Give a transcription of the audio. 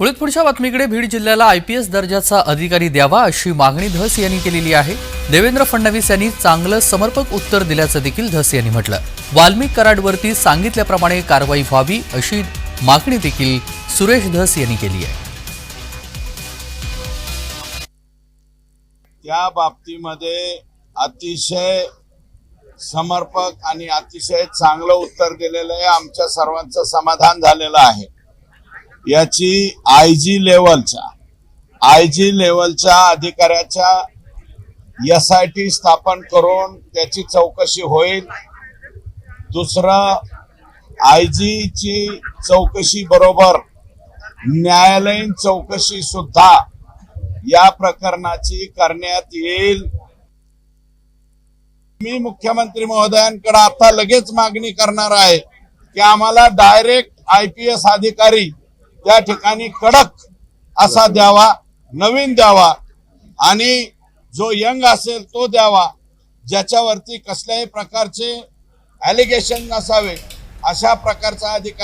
उळदपूरच्या पुढच्या बातमीकडे बीड जिल्ह्याला आयपीएस दर्जाचा अधिकारी द्यावा अशी मागणी धस यांनी केलेली आहे. देवेंद्र फडणवीस यांनी चांगलं समर्पक उत्तर दिल्याचं देखील धस यांनी म्हटलं. वाल्मिक कराडवरती सांगितल्याप्रमाणे कारवाई व्हावी अशी मागणी देखील सुरेश धस यांनी केली आहे. त्या बाबतीमध्ये अतिशय समर्पक आणि अतिशय चांगलं उत्तर दिलेलं आहे. आमच्या सर्वांचं समाधान झालेलं आहे. याची आय जी लेवलच्या आय जी लेवलच्या अधिकाऱ्याच्या एस आय टी स्थापन करून त्याची चौकशी होईल. दुसरं आय जीची चौकशी बरोबर न्यायालयीन चौकशी सुद्धा या प्रकरणाची करण्यात येईल. मी मुख्यमंत्री महोदयांकडे आता लगेच मागणी करणार आहे की आम्हाला डायरेक्ट आय पी एस अधिकारी त्या ठिकाणी कडक असा द्यावा नवीन द्यावा आणि जो यंग असेल तो द्यावा ज्याच्यावरती कसल्याही प्रकारचे ॲलिगेशन नसावे अशा प्रकारचा अधिकार